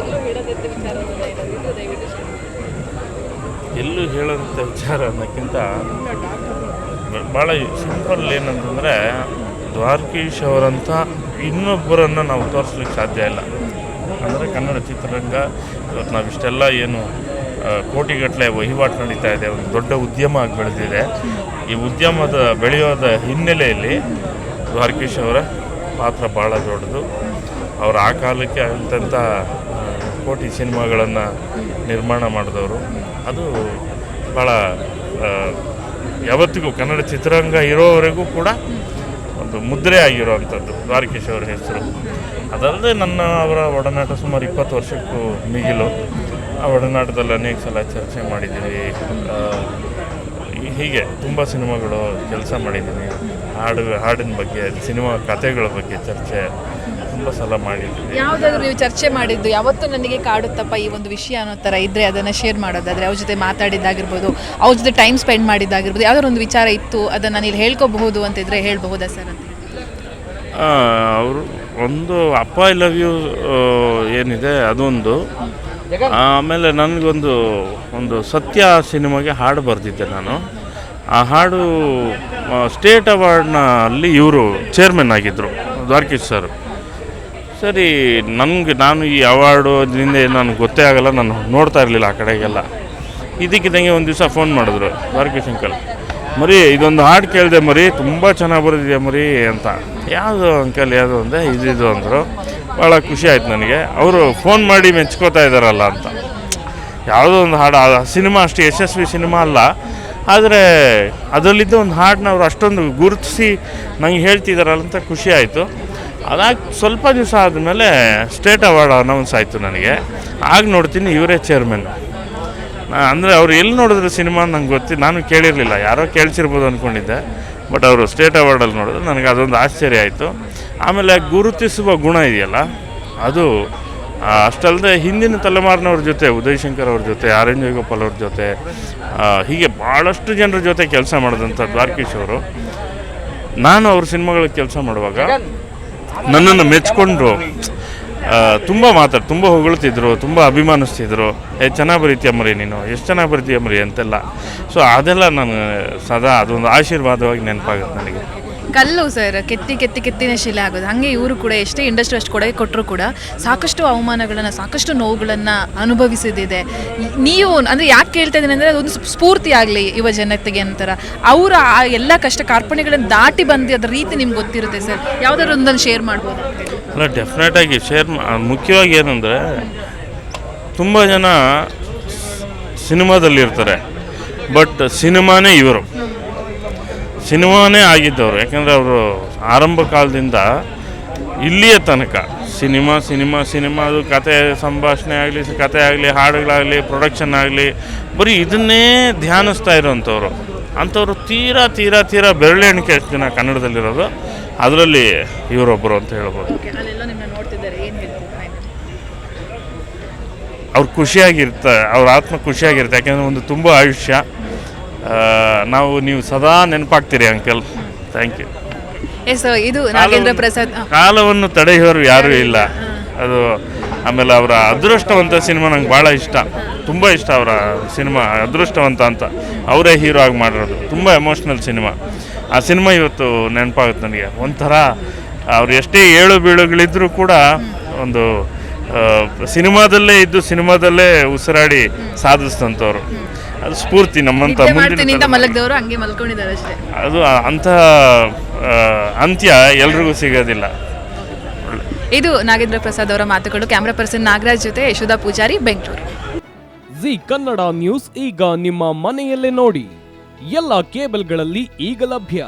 ಎಲ್ಲೂ share ಎಲ್ಲೂ ಹೇಳೋಂಥ ವಿಚಾರ ಅನ್ನೋಕ್ಕಿಂತ ಭಾಳ ಸಿಂಪಲ್ ಏನಂತಂದರೆ ದ್ವಾರಕೀಶ್ ಅವರಂಥ ಇನ್ನೊಬ್ಬರನ್ನು ನಾವು ತೋರಿಸ್ಲಿಕ್ಕೆ ಸಾಧ್ಯ ಇಲ್ಲ. ಅಂದರೆ ಕನ್ನಡ ಚಿತ್ರರಂಗ, ಇವತ್ತು ನಾವು ಇಷ್ಟೆಲ್ಲ ಏನು ಕೋಟಿಗಟ್ಟಲೆ ವಹಿವಾಟು ನಡೀತಾ ಇದೆ, ಒಂದು ದೊಡ್ಡ ಉದ್ಯಮ ಆಗಿ ಬೆಳೆದಿದೆ. ಈ ಉದ್ಯಮದ ಬೆಳೆಯೋದ ಹಿನ್ನೆಲೆಯಲ್ಲಿ ದ್ವಾರಕೀಶ್ ಅವರ ಪಾತ್ರ ಭಾಳ ದೊಡ್ಡದು. ಅವರು ಆ ಕಾಲಕ್ಕೆ ಅಂಥ ಕೋಟಿ ಸಿನಿಮಾಗಳನ್ನು ನಿರ್ಮಾಣ ಮಾಡಿದವರು. ಅದು ಭಾಳ ಯಾವತ್ತಿಗೂ ಕನ್ನಡ ಚಿತ್ರರಂಗ ಇರೋವರೆಗೂ ಕೂಡ ಒಂದು ಮುದ್ರೆ ಆಗಿರೋವಂಥದ್ದು ದ್ವಾರಕೇಶ್ ಅವರ ಹೆಸರು. ಅದಲ್ಲದೆ ನನ್ನ, ಅವರ ಒಡನಾಟ ಸುಮಾರು ಇಪ್ಪತ್ತು ವರ್ಷಕ್ಕೂ ಮಿಗಿಲು. ಆ ಒಡನಾಟದಲ್ಲಿ ಅನೇಕ ಸಲ ಚರ್ಚೆ ಮಾಡಿದ್ದೀವಿ ಹೀಗೆ ತುಂಬ ಸಿನಿಮಾಗಳು ಕೆಲಸ ಮಾಡಿದ್ದೀನಿ. ಹಾಡು, ಹಾಡಿನ ಬಗ್ಗೆ, ಸಿನಿಮಾ ಕಥೆಗಳ ಬಗ್ಗೆ ಚರ್ಚೆ ತುಂಬ ಸಲ ಮಾಡಿದ್ದೀವಿ ಯಾವ್ದಾದ್ರು ನೀವು ಚರ್ಚೆ ಮಾಡಿದ್ದು ಯಾವತ್ತೂ ನನಗೆ ಕಾಡುತ್ತಪ್ಪ ಈ ಒಂದು ವಿಷಯ ಅನ್ನೋ ಥರ ಇದ್ರೆ ಅದನ್ನ ಶೇರ್ ಮಾಡೋದಾದ್ರೆ ಅವ್ರ ಜೊತೆ ಮಾತಾಡಿದ್ದಾಗಿರ್ಬೋದು ಅವ್ರ ಜೊತೆ ಟೈಮ್ ಸ್ಪೆಂಡ್ ಮಾಡಿದ್ದಾಗಿರ್ಬೋದು ಯಾವ್ದಾದ್ರು ಒಂದು ವಿಚಾರ ಇತ್ತು ಅದನ್ನ ನಾನು ಇಲ್ಲಿ ಹೇಳ್ಕೋಬಹುದು ಅಂತಿದ್ರೆ ಹೇಳ್ಬಹುದಾ ಸರ್ ಅಂತ ಅವರು ಒಂದು ಅಪ್ಪ ಐ ಲವ್ ಯು ಏನಿದೆ ಅದೊಂದು. ಆಮೇಲೆ ನನಗೊಂದು ಒಂದು ಸತ್ಯ ಸಿನಿಮಾಗೆ ಹಾಡು ಬರೆದಿದ್ದೆ ನಾನು. ಆ ಹಾಡು ಸ್ಟೇಟ್ ಅವಾರ್ಡ್ನಲ್ಲಿ ಇವರು ಚೇರ್ಮನ್ ಆಗಿದ್ದರು ದ್ವಾರಕೀಶ್ ಸರ್ ಸರಿ, ನನಗೆ ನಾನು ಈ ಅವಾರ್ಡು ಅದರಿಂದ ನನಗೆ ಗೊತ್ತೇ ಆಗಲ್ಲ, ನಾನು ನೋಡ್ತಾ ಇರಲಿಲ್ಲ ಆ ಕಡೆಗೆಲ್ಲ. ಇದಕ್ಕಿದ್ದಂಗೆ ಒಂದು ದಿವಸ ಫೋನ್ ಮಾಡಿದ್ರು ದ್ವಾರಕೀಶ್ ಅಂಕಲ್ ಮರಿ, ಇದೊಂದು ಹಾಡು ಕೇಳಿದೆ ಮರಿ, ತುಂಬ ಚೆನ್ನಾಗಿ ಬರೆದಿದೆ ಮರಿ ಅಂತ. ಯಾವುದು ಅಂಕಲ್, ಯಾವುದು ಅಂದರೆ ಇದಿದು ಅಂದರು. ಭಾಳ ಖುಷಿ ಆಯ್ತು ನನಗೆ. ಅವರು ಫೋನ್ ಮಾಡಿ ಮೆಚ್ಕೋತಾ ಇದ್ದಾರಲ್ಲ ಅಂತ. ಯಾವುದೋ ಒಂದು ಹಾಡು ಸಿನಿಮಾ ಅಷ್ಟು, ಯಶಸ್ವಿ ಸಿನಿಮಾ ಅಲ್ಲ. ಆದರೆ ಅದರಲ್ಲಿದ್ದ ಒಂದು ಹಾಡನ್ನ ಅವರು ಅಷ್ಟೊಂದು ಗುರುತಿಸಿ ನಂಗೆ ಹೇಳ್ತಿದ್ದಾರಲ್ಲ ಅಂತ ಖುಷಿ ಆಯಿತು. ಅದಾಗಿ ಸ್ವಲ್ಪ ದಿವಸ ಆದಮೇಲೆ ಸ್ಟೇಟ್ ಅವಾರ್ಡ್ ಅನೌನ್ಸ್ ಆಯಿತು ನನಗೆ. ಆಗ ನೋಡ್ತೀನಿ ಇವರೇ ಚೇರ್ಮನ್ ಅಂದರೆ ಅವ್ರು ಎಲ್ಲಿ ನೋಡಿದ್ರು ಸಿನಿಮಾ ನಂಗೆ ಗೊತ್ತಿ, ನಾನು ಕೇಳಿರಲಿಲ್ಲ. ಯಾರೋ ಕೇಳಿಸಿರ್ಬೋದು ಅಂದ್ಕೊಂಡಿದ್ದೆ ಬಟ್ ಅವರು ಸ್ಟೇಟ್ ಅವಾರ್ಡಲ್ಲಿ ನೋಡಿದ್ರು. ನನಗೆ ಅದೊಂದು ಆಶ್ಚರ್ಯ ಆಯಿತು. ಆಮೇಲೆ ಗುರುತಿಸುವ ಗುಣ ಇದೆಯಲ್ಲ, ಅದು ಅಷ್ಟಲ್ಲದೆ ಹಿಂದಿನ ತಲೆಮಾರಿನವ್ರ ಜೊತೆ ಉದಯ್ ಶಂಕರ್ ಅವ್ರ ಜೊತೆ ಆರ್ ಎನ್ ಜಯಗೋಪಾಲ್ ಅವ್ರ ಜೊತೆ ಹೀಗೆ ಭಾಳಷ್ಟು ಜನರ ಜೊತೆ ಕೆಲಸ ಮಾಡಿದಂಥ ದ್ವಾರಕೀಶ್ ಅವರು. ನಾನು ಅವ್ರ ಸಿನಿಮಾಗಳಿಗೆ ಕೆಲಸ ಮಾಡುವಾಗ ನನ್ನನ್ನು ಮೆಚ್ಚಿಕೊಂಡ್ರು ತುಂಬ ಮಾತಾಡ್, ತುಂಬ ಹೊಗಳ್ತಿದ್ರು, ತುಂಬ ಅಭಿಮಾನಿಸ್ತಿದ್ರು. ಏ, ಚೆನ್ನಾಗಿ ಬರೀತೀಯ ಮರಿ ನೀನು, ಎಷ್ಟು ಚೆನ್ನಾಗಿ ಬರೀತೀಯ ಮರಿ ಅಂತೆಲ್ಲ. ಸೊ ಅದೆಲ್ಲ ನಾನು ಸದಾ ಅದೊಂದು ಆಶೀರ್ವಾದವಾಗಿ ನೆನಪಾಗುತ್ತೆ ನನಗೆ. ಕಲ್ಲು ಸರ್, ಕೆತ್ತಿ ಕೆತ್ತಿ ಕೆತ್ತಿನ ಶಿಲೆ ಆಗೋದು. ಹಾಗೆ ಇವರು ಕೂಡ ಎಷ್ಟೇ ಇಂಡಸ್ಟ್ರಿ ಅಷ್ಟು ಕೊಡುಗೆ ಕೊಟ್ಟರು ಕೂಡ ಸಾಕಷ್ಟು ಅವಮಾನಗಳನ್ನು, ಸಾಕಷ್ಟು ನೋವುಗಳನ್ನು ಅನುಭವಿಸಿದಿದೆ. ನೀವು ಅಂದರೆ ಯಾಕೆ ಕೇಳ್ತಾ ಇದ್ದೀನಿ ಅಂದರೆ ಅದೊಂದು ಸ್ಫೂರ್ತಿ ಆಗಲಿ ಯುವ ಜನತೆಗೆ ಅಂತಾರೆ. ಅವರ ಆ ಎಲ್ಲ ಕಷ್ಟ ಕಾರ್ಪಣ್ಯಗಳನ್ನು ದಾಟಿ ಬಂದು ಅದರ ರೀತಿ ನಿಮ್ಗೆ ಗೊತ್ತಿರುತ್ತೆ ಸರ್. ಯಾವುದಾದ್ರು ಒಂದನ್ನು ಶೇರ್ ಮಾಡ್ಬೋದು? ಅಲ್ಲ ಡೆಫಿನೆಟಾಗಿ ಶೇರ್ ಮುಖ್ಯವಾಗಿ ಏನಂದರೆ ತುಂಬ ಜನ ಸಿನಿಮಾದಲ್ಲಿರ್ತಾರೆ. ಬಟ್ ಸಿನಿಮಾನೇ ಇವರು. ಸಿನಿಮಾನೇ ಆಗಿದ್ದವರು. ಯಾಕಂದರೆ ಅವರು ಆರಂಭ ಕಾಲದಿಂದ ಇಲ್ಲಿಯ ತನಕ ಸಿನಿಮಾ ಸಿನಿಮಾ ಸಿನಿಮಾ ಅದು ಕತೆ ಸಂಭಾಷಣೆ ಆಗಲಿ ಕತೆ ಆಗಲಿ ಹಾಡುಗಳಾಗಲಿ ಪ್ರೊಡಕ್ಷನ್ ಆಗಲಿ ಬರೀ ಇದನ್ನೇ ಧ್ಯಾನಿಸ್ತಾ ಇರೋವಂಥವ್ರು ಅಂಥವ್ರು ತೀರಾ ತೀರಾ ತೀರಾ ಬೆರಳೆಣಿಕೆ ಎಷ್ಟು ಜನ ಕನ್ನಡದಲ್ಲಿರೋದು. ಅದರಲ್ಲಿ ಇವರೊಬ್ಬರು ಅಂತ ಹೇಳ್ಬೋದು. ಅವ್ರು ಖುಷಿಯಾಗಿರ್ತಾರೆ ಅವ್ರ ಆತ್ಮ ಖುಷಿಯಾಗಿರುತ್ತೆ. ಯಾಕೆಂದರೆ ಒಂದು ತುಂಬ ಆಯುಷ್ಯ. ನಾವು ನೀವು ಸದಾ ನೆನಪಾಗ್ತೀರಿ ಅಂಕಲ್. ಥ್ಯಾಂಕ್ ಯು ಎಸ್ ಇದು ನಾಗೇಂದ್ರ ಪ್ರಸಾದ್ ಕಾಲವನ್ನು ತಡೆಯೋರು ಯಾರೂ ಇಲ್ಲ. ಅದು ಆಮೇಲೆ ಅವರ ಅದೃಷ್ಟವಂತ ಸಿನಿಮಾ ನಂಗೆ ಭಾಳ ಇಷ್ಟ. ತುಂಬ ಇಷ್ಟ ಅವರ ಸಿನಿಮಾ ಅದೃಷ್ಟವಂತ ಅಂತ. ಅವರೇ ಹೀರೋ ಆಗಿ ಮಾಡಿರೋದು. ತುಂಬ ಎಮೋಷ್ನಲ್ ಸಿನಿಮಾ. ಆ ಸಿನಿಮಾ ಇವತ್ತು ನೆನಪಾಗುತ್ತೆ ನನಗೆ. ಒಂಥರ ಅವ್ರು ಎಷ್ಟೇ ಏಳು ಬೀಳುಗಳಿದ್ರೂ ಕೂಡ ಒಂದು ಸಿನಿಮಾದಲ್ಲೇ ಇದ್ದು ಸಿನಿಮಾದಲ್ಲೇ ಉಸಿರಾಡಿ ಸಾಧಿಸಿದಂಥವ್ರು. ಅದು ಸ್ಫೂರ್ತಿ ನಮ್ಮಂತ ಅದು ಅಂತ ಹಂಗೆ ಮಲ್ಕೊಂಡಿದ್ದಾರೆ ಅಷ್ಟೇ. ಅದು ಅಂಥ ಆ, ಅಂತ್ಯ ಎಲ್ರಿಗೂ ಸಿಗೋದಿಲ್ಲ. ಇದು ನಾಗೇಂದ್ರ ಪ್ರಸಾದ್ ಅವರ ಮಾತುಗಳು. ಕ್ಯಾಮ್ರಾ ಪರ್ಸನ್ ನಾಗರಾಜ್ ಜೊತೆ ಯಶೋಧಾ ಪೂಜಾರಿ ಬೆಂಗಳೂರು. ಜಿ ಕನ್ನಡ ನ್ಯೂಸ್ ಈಗ ನಿಮ್ಮ ಮನೆಯಲ್ಲೇ ನೋಡಿ. ಎಲ್ಲ ಕೇಬಲ್ಗಳಲ್ಲಿ ಈಗ ಲಭ್ಯ.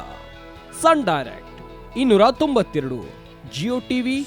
ಸನ್ ಡೈರೆಕ್ಟ್ ಇನ್ನೂರ ತೊಂಬತ್ತೆರಡು ಜಿಯೋ ಟಿವಿ